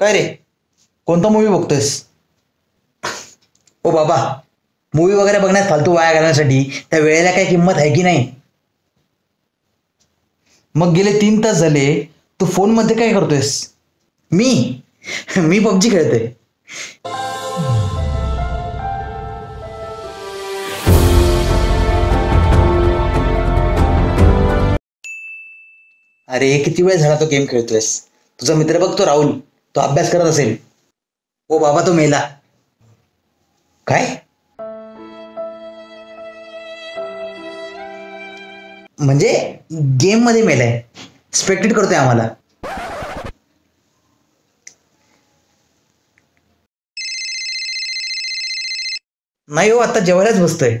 काय रे? कोणता मूवी बघतोयस? ओ बाबा मूवी वगैरे बघण्यात फालतू वाया घालण्यासाठी त्या वेळेला काही किंमत आहे की नाही? मग गेले तीन तास झाले तू फोनमध्ये काय करतोयस? मी? मी पबजी खेळतोय. अरे किती वेळ झाला तो गेम खेळतोयस? तुझा मित्र बघतो राहुल. तो अभ्यास करत असेल. ओ बाबा तो मेला. काय? म्हणजे गेममध्ये मेलाय. स्पेक्टेट करतोय आम्हाला. नाही हो आता जेवायलाच बसतोय.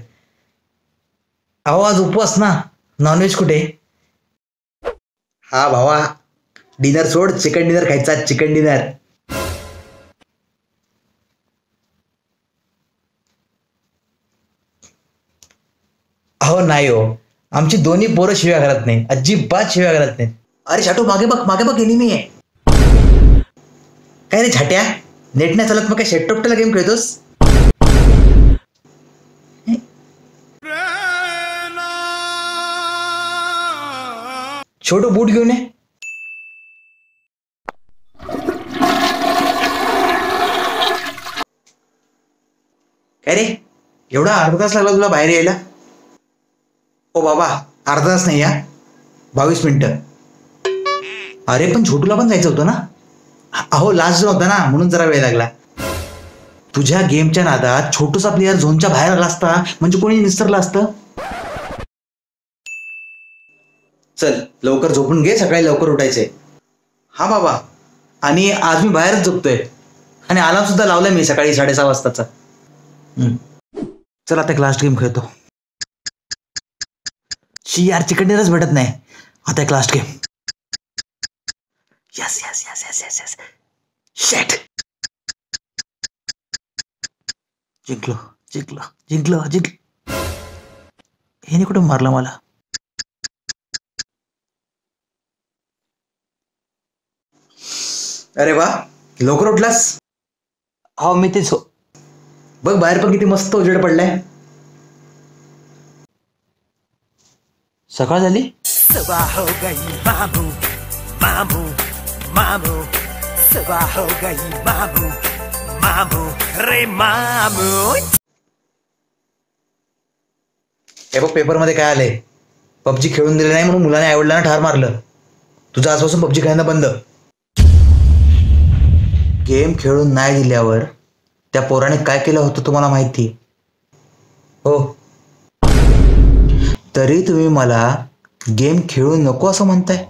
अहो आज उपवास ना. नॉनव्हेज कुठे? हा भावा. डिनर सोड चिकन डिनर खायचा चिकन डिनर अहो नाही हो. आमची दोन्ही पोरं शिव्या घालत नाही. अजिबात शिव्या घालत नाही अरे छाटू मागे बघ मागे बघ गेली आहे. काय रे छाट्या? नेट नाही चालत मग काय शेटटोपट्याला गेम खेळतोस? छोटू बूट घेऊन ये. काय रे एवढा अर्धा तास लागला तुला बाहेर यायला? ओ बाबा अर्धा तास नाही या बावीस मिनटं. अरे पण छोटूला पण जायचं होतं ना? अहो लास्ट होता ना म्हणून जरा वेळ लागला. तुझ्या गेमच्या नादात छोटूसा प्लेअर झोनच्या बाहेर आला असता म्हणजे कोणी निसरलं असतं? चल लवकर झोपून घे सकाळी लवकर उठायचंय. हा बाबा आणि आज मी बाहेरच झोपतोय. आणि अलार्म सुद्धा लावलाय मी सकाळी साडेसहा वाजताचा. चला आता क्लास गेम खेळतो. शी यार चिकन डिनरच भेटत नाही. आता एक last game yes yes yes yes yes yes शेट जिंकलो जिंकलो जिंकलो जिंक हेने कुठं मारलं मला? अरे वा लवकर उठलास? हो मी तेच हो- बघ बाहेर पण किती मस्त उजेड पडलाय. सकाळ झाली? सुबह हो गई मामू मामू मामू. सुबह हो गई मामू मामू रे मामू. हे बघ पेपरमध्ये काय आलंय? पबजी खेळून दिले नाही म्हणून मुलाने आईवडिलांना ठार मारलं. तुझं आजपासून पबजी खेळणं बंद. गेम खेळून नाही दिल्यावर त्या पोराने काय केलं होतं तुम्हाला माहिती? हो. तरी तुम्ही मला गेम खेळू नको असं म्हणताय.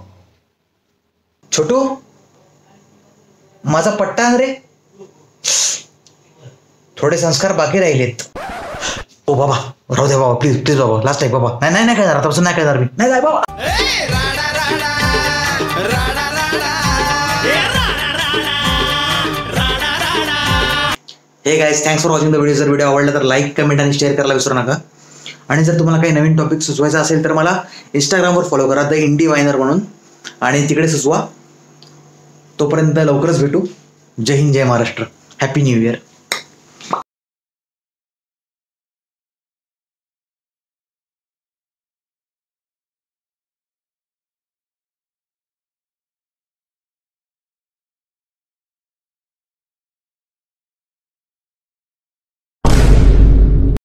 छोटू माझा पट्टा रे. थोडे संस्कार बाकी राहिलेत. ओ बाबा राहू दे बाबा प्लीज प्लीज बाबा लास्ट आहे बाबा. नाही नाही नाही काय आतापासून नाही काय मी. नाही नाही बाबा. Hey guys thanks for watching the video जर व्हिडिओ आवडला तर लाईक कमेंट आणि शेअर करायला विसरू नका. आणि जर तुम्हाला काही नवीन टॉपिक सुचवायचा असेल तर मला इंस्टाग्रामवर फॉलो करा द इंडी वायनर म्हणून. आणि तिकडे सुचवा. तोपर्यंत लवकरच भेटू. जय हिंद जय महाराष्ट्र. Happy new year